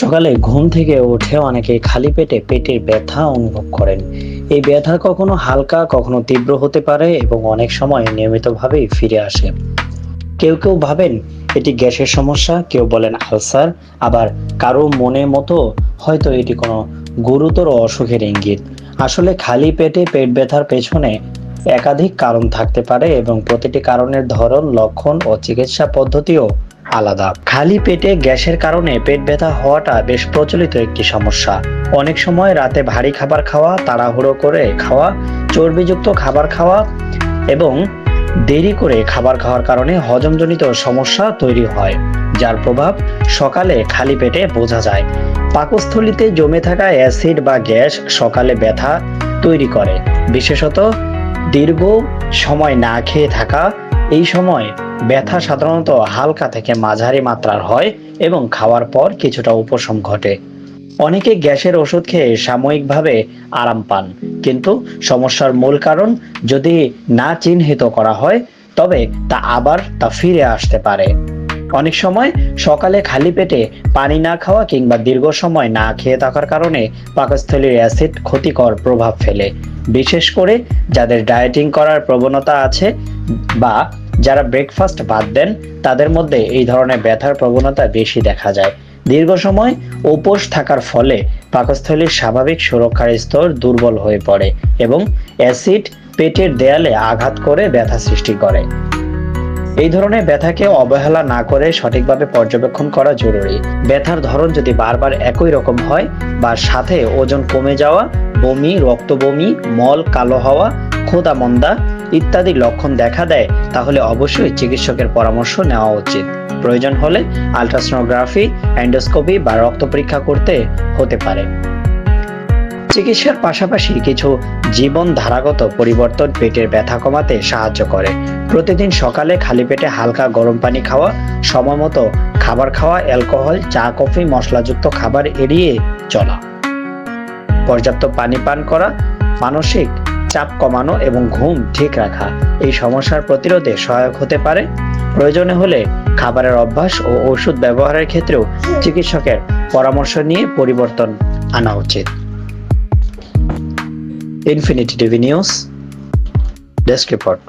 সকালে ঘুম থেকে উঠে অনেকে খালি পেটে পেটের ব্যথা অনুভব করেন। এই ব্যথা কখনো হালকা, কখনো তীব্র হতে পারে এবং অনেক সময় নিয়মিতভাবেই ফিরে আসে। কেউ কেউ ভাবেন এটি গ্যাসের সমস্যা, কেউ বলেন আলসার, আবার কারও মনের মতো হয়তো এটি কোনো গুরুতর অসুখের ইঙ্গিত। আসলে খালি পেটে পেট ব্যথার পেছনে একাধিক কারণ থাকতে পারে এবং প্রতিটি কারণের ধরন, লক্ষণ ও চিকিৎসা পদ্ধতিও আলাদা। খালি পেটে গ্যাসের কারণে পেট ব্যথা হওয়াটা বেশ প্রচলিত একটি সমস্যা। অনেক সময় রাতে ভারী খাবার খাওয়া, তাড়াহুড়ো করে খাওয়া, চর্বিযুক্ত খাবার খাওয়া এবং দেরি করে খাবার খাওয়ার কারণে হজমজনিত সমস্যা তৈরি হয়, যার প্রভাব সকালে খালি পেটে বোঝা যায়। পাকস্থলিতে জমে থাকা অ্যাসিড বা গ্যাস সকালে ব্যথা তৈরি করে। বিশেষত দীর্ঘ সময় না খেয়ে থাকা এই সময় ব্যথা সাধারণত হালকা থেকে মাঝারি মাত্রার হয় এবং খাওয়ার পর কিছুটা উপশম ঘটে। অনেকে গ্যাসের ওষুধ খেয়ে সাময়িকভাবে আরাম পান, কিন্তু সমস্যার মূল কারণ যদি না চিহ্নিত করা হয়, তবে তা আবার তা ফিরে আসতে পারে। অনেক সময় সকালে খালি পেটে পানি না খাওয়া কিংবা দীর্ঘ সময় না খেয়ে থাকার কারণে পাকস্থলীর অ্যাসিড ক্ষতিকর প্রভাব ফেলে। বিশেষ করে যাদের ডায়েটিং করার প্রবণতা আছে বা যারা ব্রেকফাস্ট বাদ দেন, তাদের মধ্যে এই ধরনের ব্যথার প্রবণতা বেশি দেখা যায়। দীর্ঘ সময় উপোস থাকার ফলে পাকস্থলীর স্বাভাবিক সুরক্ষার স্তর দুর্বল হয়ে পড়ে এবং অ্যাসিড পেটের দেয়ালে আঘাত করে ব্যথা সৃষ্টি করে। এই ধরনের ব্যথাকে অবহেলা না করে সঠিকভাবে পর্যবেক্ষণ করা জরুরি। ব্যথার ধরন যদি বারবার একই রকম হয়, বা সাথে ওজন কমে যাওয়া, বমি রক্ত বমি মল কালো হওয়া, ক্ষুধা মন্দা ইত্যাদি লক্ষণ দেখা দেয়, তাহলে অবশ্যই চিকিৎসকের পরামর্শ নেওয়া উচিত। প্রয়োজন হলে আলট্রাসোনোগ্রাফি অ্যান্ডোস্কোপি বা রক্ত পরীক্ষা করতে হতে পারে। চিকিৎসার পাশাপাশি কিছু জীবন ধারাগত পরিবর্তন পেটের ব্যথা কমাতে সাহায্য করে। প্রতিদিন সকালে খালি পেটে হালকা গরম পানি খাওয়া, সময় মতো খাবার খাওয়া, অ্যালকোহল, চা, কফি, মশলাযুক্ত খাবার এড়িয়ে চলা। পর্যাপ্ত পানি পান করা, মানসিক চাপ কমানো এবং ঘুম ঠিক রাখা, এই সমস্যার প্রতিরোধে সহায়ক হতে পারে। প্রয়োজনে হলে খাবারের অভ্যাস ও ওষুধ ব্যবহারের ক্ষেত্রেও চিকিৎসকের পরামর্শ নিয়ে পরিবর্তন আনা উচিত। Infinity Divinios News Desk Report.